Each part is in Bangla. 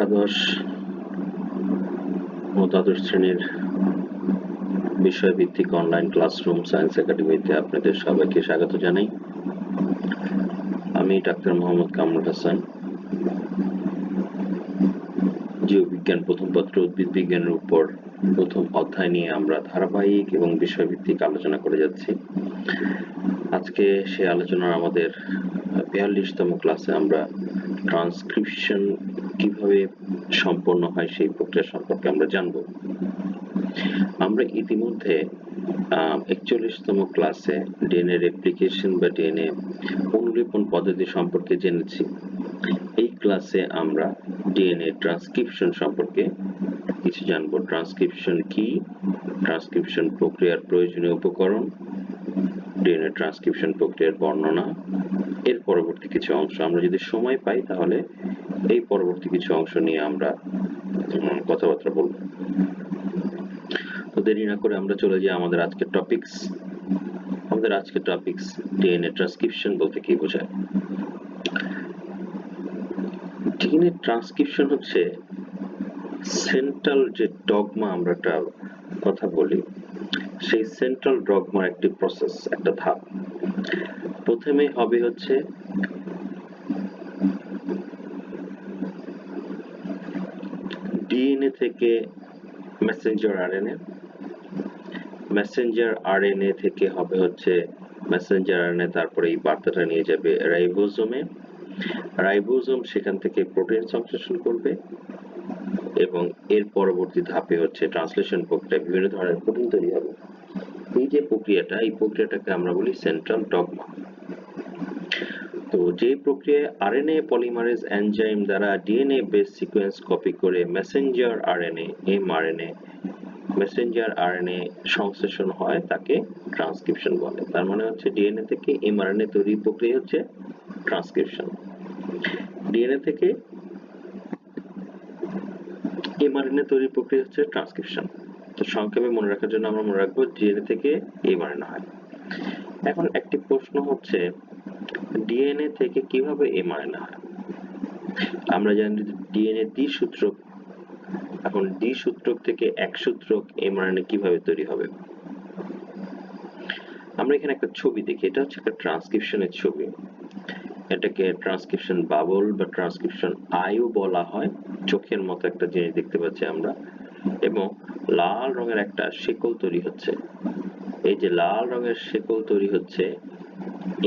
একাদশ ও দ্বাদশ শ্রেণির বিষয়ভিত্তিক অনলাইন ক্লাসরুম সায়েন্স একাডেমিতে আপনাদের সবাইকে স্বাগত জানাই। আমি ডাক্তার মোহাম্মদ কামরুল হাসান। জীববিজ্ঞান প্রথম পত্র, উদ্ভিদ বিজ্ঞানের উপর প্রথম অধ্যায় নিয়ে আমরা ধারাবাহিক এবং বিষয়ভিত্তিক আলোচনা করে যাচ্ছি। আজকে সে আলোচনার আমাদের বিয়াল্লিশতম ক্লাসে আমরা ট্রান্সক্রিপশন কীভাবে সম্পন্ন হয় সেই প্রক্রিয়া সম্পর্কে আমরা জানব। আমরা ইতিমধ্যে একচল্লিশতম ক্লাসে ডিএনএ রেপ্লিকেশন বা ডিএনএ অনুলিপন পদ্ধতি সম্পর্কে জেনেছি। এই ক্লাসে আমরা ডিএনএ ট্রান্সক্রিপশন সম্পর্কে কিছু জানব। ট্রান্সক্রিপশন কি? ট্রান্সক্রিপশন প্রক্রিয়ার প্রয়োজনীয় উপকরণ? ডিএনএ ট্রান্সক্রিপশন প্রক্রিয়ার বর্ণনা? এর পরবর্তী কিছু অংশ আমরা যদি সময় পাই, তাহলে এই পরবর্তী কিছু অংশ নিয়ে আমরা কথাবার্তা বলব। তো দেরি না করে আমরা চলে যাই আমাদের আজকের টপিকস আমাদের আজকের টপিকস ডিএনএ ট্রান্সক্রিপশন বলতে কি বোঝায়? ডিএনএ ট্রান্সক্রিপশন হচ্ছে সেন্ট্রাল যে ডগমা আমরা একটা কথা বলি, সেই সেন্ট্রাল ডগমার একটি প্রসেস একটা ধাপ। প্রথমে হবে হচ্ছে ডিএনএ থেকে মেসেঞ্জার আরএনএ মেসেঞ্জার আরএনএ থেকে হবে হচ্ছে মেসেঞ্জার আরএনএ তারপরে এই বার্তাটা নিয়ে যাবে রাইবোজোমে। রাইবোজোম সেখান থেকে প্রোটিন সংশ্লেষণ করবে এবং এর পরবর্তী ধাপে হচ্ছে ট্রান্সলেশন প্রক্রিয়া, বিভিন্ন ধরনের প্রোটিন তৈরি হবে। এই যে প্রক্রিয়াটা, এই প্রক্রিয়াটাকে আমরা বলি সেন্ট্রাল ডগমা তো যে প্রক্রিয়ায় আরএনএ পলিমারেজ এনজাইম দ্বারা ডিএনএ বেস সিকোয়েন্স কপি করে messenger RNA mRNA messenger RNA সংশ্লেষণ হয়, তাকে ট্রান্সক্রিপশন বলে। তার মানে হচ্ছে ডিএনএ থেকে এমআরএনএ তৈরি প্রক্রিয়া হচ্ছে ট্রান্সক্রিপশন ডিএনএ থেকে এমআরএনএ তৈরি প্রক্রিয়া হচ্ছে ট্রান্সক্রিপশন তো সংক্ষেপে মনে রাখার জন্য আমরা মনে রাখব ডিএনএ থেকে এমআরএনএ হয়। এখন একটি প্রশ্ন হচ্ছে ডিএনএ থেকে কীভাবে এমআরএনএ হয়? আমরা জানি ডিএনএ দ্বি সূত্রক এখন দ্বি সূত্রক থেকে এক সূত্রক এমআরএনএ কীভাবে তৈরি হবে? আমরা এখানে একটা ছবি দেখি, এটা হচ্ছে একটা ট্রান্সক্রিপশনের ছবি। এটাকে ট্রান্সক্রিপশন বাবল বা ট্রান্সক্রিপশন আয়ু বলা হয়, চোখের মতো একটা জিনিস দেখতে পাচ্ছি আমরা। এবং লাল রঙের একটা শিকল তৈরি হচ্ছে। এই যে লাল রঙের শিকল তৈরি হচ্ছে,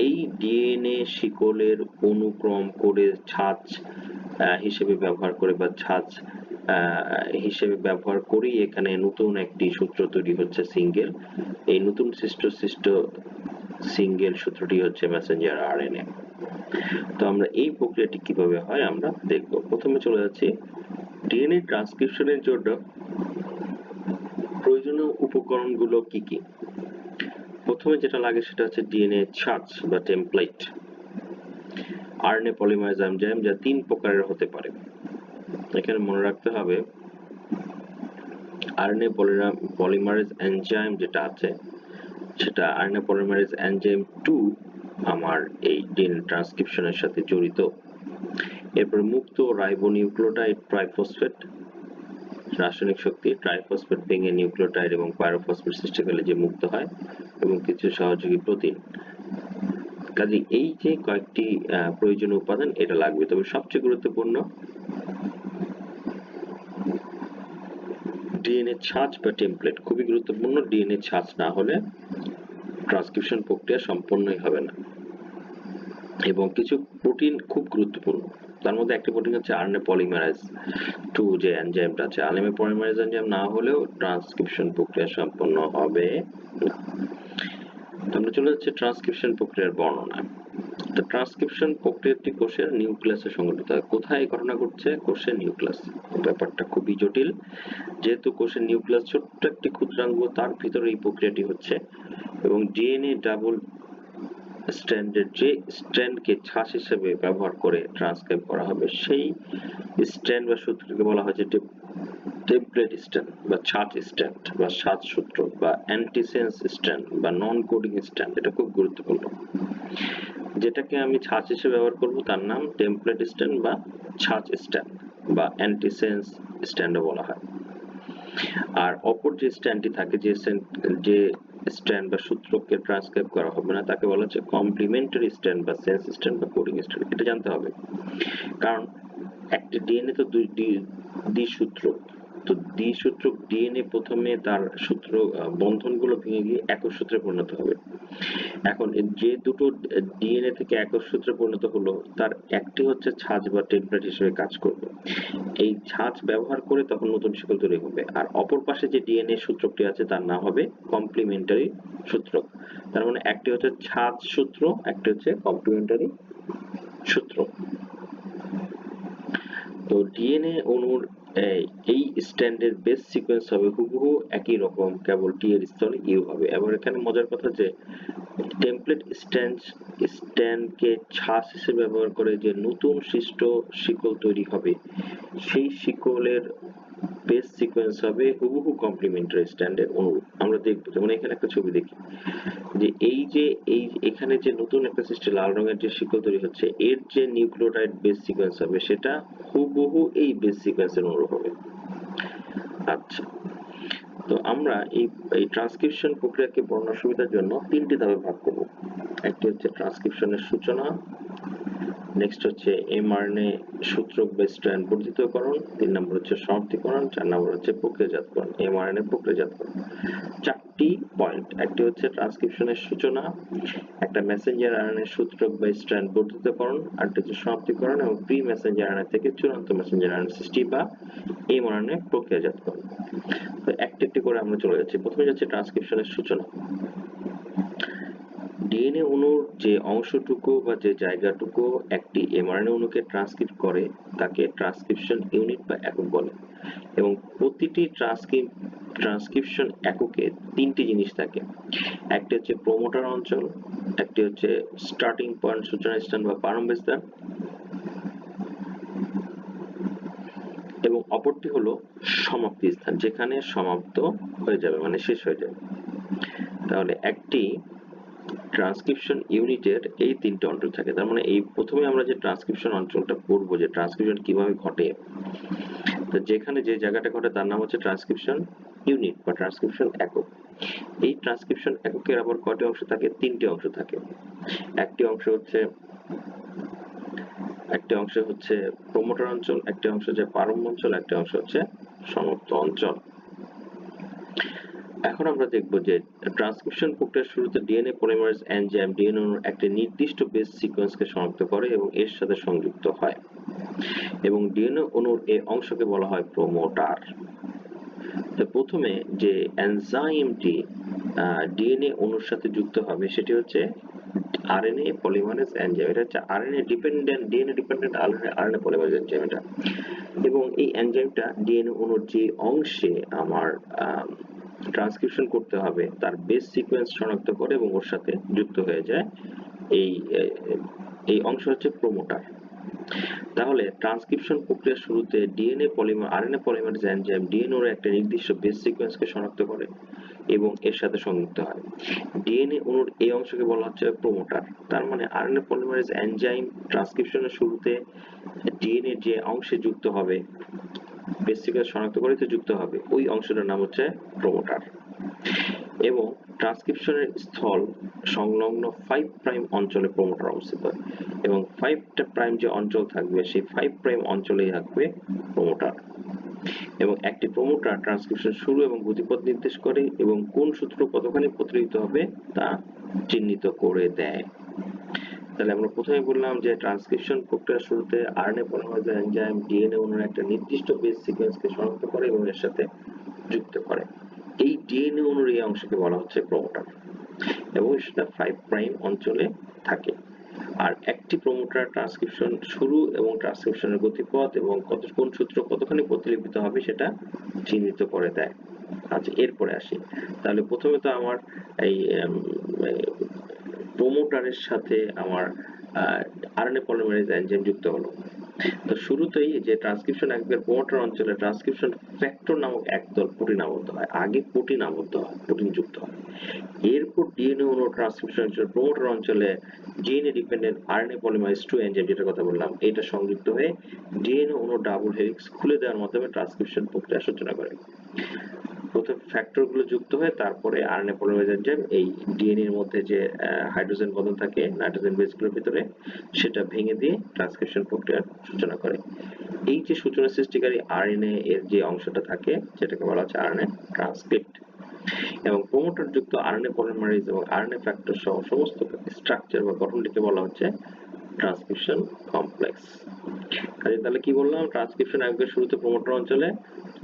এই ডিএনএ শিকলের অনুক্রম করে ছাঁচ হিসেবে ব্যবহার করে বা ছাঁচ হিসেবে ব্যবহার করেই এখানে নতুন একটি সূত্র তৈরি হচ্ছে সিঙ্গেল। এই নতুন সৃষ্ট সৃষ্ট সিঙ্গেল সূত্রটি হচ্ছে মেসেঞ্জার আরএনএ। তো আমরা এই প্রক্রিয়াটি কীভাবে হয় আমরা দেখব। প্রথমে চলে যাচ্ছি। ডিএনএ ট্রান্সক্রিপশনের জন্য প্রয়োজনীয় উপকরণগুলো কি কি? প্রথমে যেটা লাগে সেটা হচ্ছে ডিএনএ ছাঁচ বা টেমপ্লেট আরএনএ পলিমারেজ এনজাইম যা তিন প্রকারের হতে পারে। এখানে মনে রাখতে হবে আরএনএ পলিমারেজ এনজাইম যেটা আছে, সেটা আরএনএ পলিমারেজ এনজাইম 2 আমার এই ডিএনএ ট্রান্সক্রিপশনের সাথে জড়িত। এরপর মুক্ত রাইবোনিউক্লিওটাইড ট্রাইফসফেট রাসায়নিক শক্তি ট্রাইফসফেট ভেঙে নিউক্লিওটাইড এবং পাইরোফসফেট সৃষ্টি করলে যে মুক্ত হয় এবং কিছু সহযোগী প্রোটিন কাজে এই যে কয়েকটি প্রয়োজনীয় উপাদান, এটা লাগবে। তবে সবচেয়ে গুরুত্বপূর্ণ ডিএনএ ছাঁচ বা টেমপ্লেট। খুবই গুরুত্বপূর্ণ ডিএনএ ছাঁচ না হলে ট্রান্সক্রিপশন প্রক্রিয়া সম্পন্নই হবে না। এবং কিছু প্রোটিন খুব গুরুত্বপূর্ণ। তার মধ্যে একটি প্রোটিন হচ্ছে আরএনএ পলিমারেজ টু যে এনজাইমটা আছে। আরএনএ পলিমারেজ এনজাইম না হলেও ট্রান্সক্রিপশন প্রক্রিয়া সম্পন্ন হবে না। চলে যাচ্ছে ট্রান্সক্রিপশন প্রক্রিয়ার বর্ণনা তো ট্রান্সক্রিপশন প্রক্রিয়াটি কোষের নিউক্লিয়াসে সংঘটিত হয়। কোথায় ঘটনা ঘটছে? কোষের নিউক্লিয়াস ব্যাপারটা খুবই জটিল। যেহেতু কোষের নিউক্লিয়াস ছোট্ট একটি ক্ষুদ্রাঙ্গ, তার ভিতরে এই প্রক্রিয়াটি হচ্ছে। এবং ডিএনএ ডাবল স্ট্র্যান্ডের যে স্ট্র্যান্ডকে ছাঁচ হিসেবে ব্যবহার করে ট্রান্সক্রাইব করা হবে, সেই স্ট্র্যান্ড বা সূত্রকে বলা হয় যে টেমপ্লেট স্ট্যান্ড বা ছাঁচ স্ট্যান্ড বা ছাঁচ সূত্র বা অ্যান্টিসেন্স স্ট্যান্ড বা নন কোডিং স্ট্যান্ড এটা খুব গুরুত্বপূর্ণ। যেটাকে আমি ছাঁচ হিসেবে ব্যবহার করব, তার নাম টেমপ্লেট স্ট্যান্ড বা ছাঁচ স্ট্যান্ড বা অ্যান্টিসেন্স স্ট্যান্ডও বলা হয়। আর অপর যে স্ট্যান্ডটি থাকে, যে যে স্ট্যান্ড বা সূত্রকে ট্রান্সক্রাইব করা হবে না। তাকে বলা হচ্ছে কমপ্লিমেন্টারি স্ট্যান্ড বা সেন্স স্ট্যান্ড বা কোডিং স্ট্যান্ড এটা জানতে হবে। কারণ একটি ডিএনএ তো দুই দ্বি- সূত্র। তো দ্বিসূত্র ডিএনএ প্রথমে তার সূত্র বন্ধনগুলো ভেঙে গিয়ে একক সূত্রে পরিণত হবে। এখন যে দুটো ডিএনএ থেকে একক সূত্রে পরিণত হলো, তার একটি হচ্ছে ছাঁচ বা টেমপ্লেট হিসেবে কাজ করবে। এই ছাঁচ ব্যবহার করে তখন নতুন শিকল তৈরি হবে। আর অপর পাশে যে ডিএনএ সূত্রকটি আছে, তার নাম হবে কমপ্লিমেন্টারি সূত্র তার মানে একটি হচ্ছে ছাঁচ সূত্র, একটি হচ্ছে কমপ্লিমেন্টারি সূত্র। তো ডিএনএ অণুর এই- স্ট্যান্ডের বেস সিকোয়েন্স হবে হুবহু একই রকম, কেবল টি এর স্থলে ইউ হবে। এবার এখানে মজার কথা যে টেমপ্লেট স্ট্যান্ড স্ট্যান্ডকে ছাঁচ হিসেবে ব্যবহার করে যে নতুন সৃষ্ট শিকল তৈরি হবে, সেই শিকলের বেস সিকোয়েন্স হবে, হুবহু কমপ্লিমেন্টারি স্ট্যান্ডের অনুরূপ। আমরা দেখব, যেমন এখানে একটা ছবি দেখি, যে এই যে, এই এখানে যে নতুন একটা সৃষ্টি, লাল রঙের যে শিকল তৈরি হচ্ছে, এর যে নিউক্লিওটাইড বেস সিকোয়েন্স হবে, সেটা হুবহু এই বেস সিকোয়েন্সের অনুরূপ হবে। আচ্ছা তো আমরা এই এই ট্রান্সক্রিপশন প্রক্রিয়াকে বর্ণনা সুবিধার জন্য তিনটি ধাপে ভাগ করব। একটি হচ্ছে ট্রান্সক্রিপশনের সূচনা নেক্সট হচ্ছে এমআরএনএ সূত্রক বা স্ট্র্যান্ড বর্ধিতকরণ। তিন নম্বর হচ্ছে সমাপ্তিকরণ। চার নম্বর হচ্ছে প্রক্রিয়াজাতকরণ এমআরএনএ প্রক্রিয়াজাতকরণ। চারটি পয়েন্ট একটি হচ্ছে ট্রান্সক্রিপশনের সূচনা, একটা মেসেঞ্জার আরএনএ সূত্রক বা স্ট্র্যান্ড বর্ধিতকরণ, আরেকটি হচ্ছে সমাপ্তিকরণ এবং প্রি মেসেঞ্জার আরএনএ থেকে চূড়ান্ত মেসেঞ্জার আরএনএ সৃষ্টি বা এমআরএনএ প্রক্রিয়াজাতকরণ। তো একটি একটি করে আমরা চলে যাচ্ছি। প্রথমে যাচ্ছে ট্রান্সক্রিপশনের সূচনা। ডিএনএ অণুর যে অংশটুকু বা যে জায়গাটুকু একটি এমআরএনএ অণুকে ট্রান্সক্রিপ্ট করে, তাকে ট্রান্সক্রিপশন ইউনিট বা একক বলে। এবং প্রতিটি ট্রান্সক্রিপ ট্রান্সক্রিপশন এককে তিনটি জিনিস থাকে। একটি হচ্ছে প্রোমোটার অঞ্চল, একটি হচ্ছে স্টার্টিং পয়েন্ট সূচনা স্থান বা প্রারম্ভ স্থান, এবং অপরটি হলো সমাপ্তি স্থান, যেখানে সমাপ্ত হয়ে যাবে মানে শেষ হয়ে যাবে। তাহলে একটি ট্রান্সক্রিপশন ইউনিটের এই তিনটে অঞ্চল থাকে। তার মানে এই প্রথমে আমরা যে ট্রান্সক্রিপশন অঞ্চলটা পড়ব যে ট্রান্সক্রিপশন কীভাবে ঘটে, তো যেখানে যে জায়গাটা ঘটে তার নাম হচ্ছে ট্রান্সক্রিপশন ইউনিট বা ট্রান্সক্রিপশন একক। এই ট্রান্সক্রিপশন এককের আবার কয়টি অংশ থাকে? তিনটি অংশ থাকে। একটি অংশ হচ্ছে, একটি অংশ হচ্ছে প্রোমোটার অঞ্চল, একটি অংশ হচ্ছে প্রারম্ভ অঞ্চল, একটি অংশ হচ্ছে সমাপ্ত অঞ্চল। এখন আমরা দেখব যে ট্রান্সক্রিপশন প্রক্রিয়ার শুরুতে ডিএনএ পলিমারেজ এনজাইম ডিএনএ অণুর একটি নির্দিষ্ট বেস সিকোয়েন্সকে শনাক্ত করে এবং এর সাথে সংযুক্ত হয়। এবং ডিএনএ অণুর এই অংশকে বলা হয় প্রোমোটার তো প্রথমে যে এনজাইমটি ডিএনএ অণুর সাথে যুক্ত হবে সেটি হচ্ছে আরএনএ পলিমারেজ এনজাইম এটা হচ্ছে RNA dependent DNA dependent RNA polymerase enzyme এটা। এবং এই এনজাইমটা ডিএনএ অণুর যে অংশে আমার ট্রান্সক্রিপশন করতে হবে, তার বেস সিকোয়েন্স শনাক্ত করে এবং ওর সাথে যুক্ত হয়ে যায়। এই এই অংশ হচ্ছে প্রোমোটার তাহলে ট্রান্সক্রিপশন প্রক্রিয়ার শুরুতে DNA polymer RNA polymerase enzyme DNA এর একটা নির্দিষ্ট বেস সিকোয়েন্সকে শনাক্ত করে এবং এর সাথে সংযুক্ত হয়। ডিএনএ অণুর এই অংশকে বলা হচ্ছে প্রোমোটার তার মানে আরএনএ পলিমারেজ এনজাইম ট্রান্সক্রিপশনের শুরুতে ডিএনএ যে অংশে যুক্ত হবে সিকোয়েন্স শনাক্ত যুক্ত হবে। ওই অংশটার নাম হচ্ছে প্রোমোটার এবং ট্রান্সক্রিপশনের স্থল সংলগ্ন ফাইভ প্রাইম অঞ্চলে প্রোমোটার অবস্থিত এবং ফাইভটা প্রাইম যে অঞ্চল থাকবে, সেই ফাইভ প্রাইম অঞ্চলেই থাকবে প্রোমোটার এবং একটি প্রোমোটার ট্রান্সক্রিপশন শুরু এবং গতিপথ নির্দেশ করে এবং কোন সূত্র কতখানি প্রতিলিপিত হবে তা চিহ্নিত করে দেয়। তাহলে আমরা প্রথমে বললাম যে ট্রান্সক্রিপশন প্রক্রিয়ার শুরুতে আরএনএ পলিমারেজ এনজাইম ডিএনএ অণুর একটা নির্দিষ্ট বেস সিকোয়েন্সকে শনাক্ত করে এবং এর সাথে যুক্ত করে। এই ডিএনএ অণুর এই অংশকে বলা হচ্ছে প্রোমোটার এবং সেটা ফাইভ প্রাইম অঞ্চলে থাকে। আর একটি প্রোমোটার ট্রান্সক্রিপশন শুরু এবং ট্রান্সক্রিপশনের গতিপথ এবং কত, কোন সূত্র কতখানি প্রতিলিপিত হবে সেটা চিহ্নিত করে দেয়। আচ্ছা এরপরে আসি। তাহলে প্রথমে তো আমার এই প্রোমোটারের সাথে আমার আরএনএ পলিমারেজ এনজাইম যুক্ত হলো। তো শুরুতেই যে ট্রান্সক্রিপশন একবার প্রোমোটার অঞ্চলে ট্রান্সক্রিপশন ফ্যাক্টর নামক একদল প্রোটিন আবদ্ধ হয়। আগে প্রোটিন আবদ্ধ হয় প্রোটিন যুক্ত হয়। এরপর ডিএনএ অনু ট্রান্সক্রিপশন অঞ্চলে প্রোমোটার অঞ্চলে DNA dependent RNA polymerase two enzyme যেটা কথা বললাম, এটা সংযুক্ত হয়ে ডিএনএ অনু ডাবল হেলিক্স খুলে দেওয়ার মাধ্যমে ট্রান্সক্রিপশন প্রক্রিয়া সূচনা করে। প্রথম ফ্যাক্টরগুলো যুক্ত হয়ে তারপরে আরএনএ পলিমারেজ এনজাইম এই ডিএনএ এর মধ্যে যে হাইড্রোজেন বন্ধন থাকে নাইট্রোজেন বেসগুলোর ভিতরে, সেটা ভেঙে দিয়ে ট্রান্সক্রিপশন প্রক্রিয়ার সূচনা করে। এই যে সূচনা সৃষ্টিকারী আরএনএ এর যে অংশটা থাকে, যেটাকে বলা হচ্ছে আরএনএ ট্রান্সক্রিপ্ট এবং প্রোমোটার যুক্ত আরএনএ পলিমারেজ এবং আরএনএ ফ্যাক্টর সহ সমস্ত স্ট্রাকচার বা গঠনটিকে বলা হচ্ছে ট্রান্সক্রিপশন কমপ্লেক্স কাজে তাহলে কি বললাম? ট্রান্সক্রিপশন একবার শুরুতে প্রোমোটার অঞ্চলে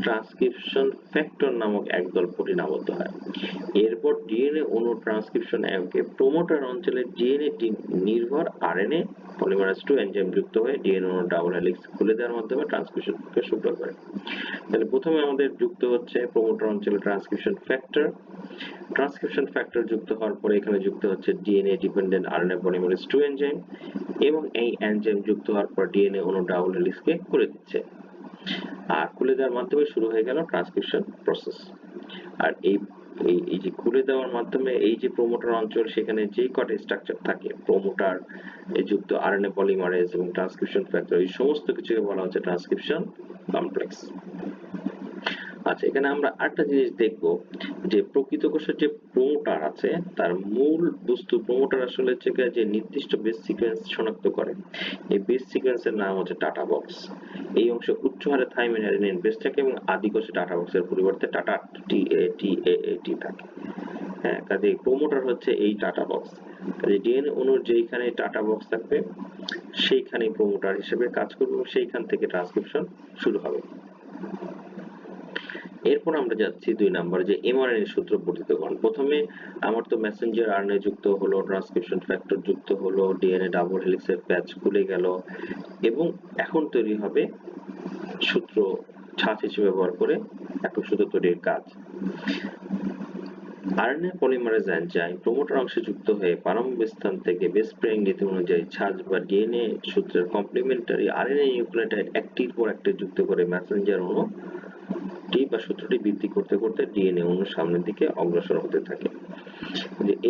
ট্রান্সক্রিপশন ফ্যাক্টর নামক একদল প্রোটিন আবদ্ধ হয়। এরপর ডিএনএ অণু ট্রান্সক্রিপশন এককে প্রোমোটার অঞ্চলে ডিএনএ নির্ভর আরএনএ পলিমারেজ টু এনজাইম যুক্ত হয়ে ডিএনএ অণু ডাবল হেলিক্স খুলে দেওয়ার মাধ্যমে ট্রান্সক্রিপশন প্রক্রিয়া শুরু করে। তাহলে প্রথমে আমাদের যুক্ত হচ্ছে প্রোমোটার অঞ্চলে ট্রান্সক্রিপশন ফ্যাক্টর ট্রান্সক্রিপশন ফ্যাক্টর যুক্ত হওয়ার পরে এখানে যুক্ত হচ্ছে DNA dependent RNA polymerase two enzyme এবং এই এনজাইম যুক্ত হওয়ার পর ডিএনএ অণু ডাবল হেলিক্সকে খুলে দিচ্ছে। আর খুলে দেওয়ার মাধ্যমে শুরু হয়ে গেল ট্রান্সক্রিপশন প্রসেস আর এই এই যে খুলে দেওয়ার মাধ্যমে এই যে প্রোমোটার অঞ্চল, সেখানে যে কটা স্ট্রাকচার থাকে প্রোমোটার যুক্ত আরএনএ পলিমারেজ এবং ট্রান্সক্রিপশন ফ্যাক্টর এই সমস্ত কিছুকে বলা হচ্ছে ট্রান্সক্রিপশন কমপ্লেক্স আচ্ছা এখানে আমরা আরেকটা জিনিস দেখব যে প্রকৃত কোষের যে প্রোমোটার আছে, তার মূল বস্তু প্রোমোটার আসলে হচ্ছে যে নির্দিষ্ট বেস সিকোয়েন্স শনাক্ত করে। এই বেস সিকোয়েন্সের নাম হচ্ছে টাটা বক্স এই অংশ উচ্চ হারে থাইমিন অ্যাডেনিন বেস থাকে এবং আদি কোষে টাটা বক্সের পরিবর্তে টাটা টি এ টি এ এ টি থাকে। হ্যাঁ কাজে প্রোমোটার হচ্ছে এই টাটা বক্স কাজে ডিএনএ অণুর যেইখানে টাটা বক্স থাকবে সেইখানে প্রোমোটার হিসেবে কাজ করবে সেইখান থেকে ট্রান্সক্রিপশন শুরু হবে। এরপর আমরা যাচ্ছি দুই নাম্বার যে এমআরএনএ সূত্র বর্ধিতকরণ প্রথমে আমার তো মেসেঞ্জার আরএনএ যুক্ত হলো ট্রান্সক্রিপশন ফ্যাক্টর যুক্ত হলো ডিএনএ ডাবল হেলিক্সের প্যাচ খুলে গেল এবং এখন তৈরি হবে সূত্র ছাঁচ হিসেবে ব্যবহার করে একক সূত্র তৈরির কাজ। আরএনএ পলিমারেজ এনজাইম প্রোমোটার অংশে যুক্ত হয়ে প্রারম্ভিক স্থান থেকে বেস পেয়ারিং নীতি অনুযায়ী ছাঁচ বা ডিএনএ সূত্রের কমপ্লিমেন্টারি আরএনএ নিউক্লিওটাইড একটির পর একটি যুক্ত করে মেসেঞ্জার অণু টি বা সূত্রটি বৃদ্ধি করতে করতে ডিএনএ অণু সামনের দিকে অগ্রসর হতে থাকে।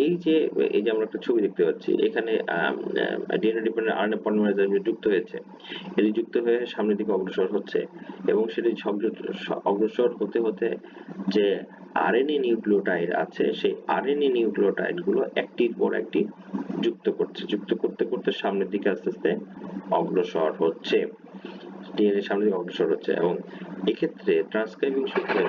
এই যে এই যে আমরা একটা ছবি দেখতে পাচ্ছি, এখানে ডিএনএ ডিপেন্ডেন্ট আরএনএ পলিমারেজ যুক্ত হয়েছে। এটি যুক্ত হয়ে সামনের দিকে অগ্রসর হচ্ছে এবং সেটি অগ্রসর হতে হতে যে আরএনএ নিউক্লিওটাইড আছে, সেই আরএনএ নিউক্লিওটাইডগুলো একটির পর একটি যুক্ত করছে, যুক্ত করতে করতে সামনের দিকে আস্তে আস্তে অগ্রসর হচ্ছে। ডিএনএ সামনে দিয়ে অগ্রসর হচ্ছে এবং এক্ষেত্রে ট্রান্সক্রাইবিং সূত্রের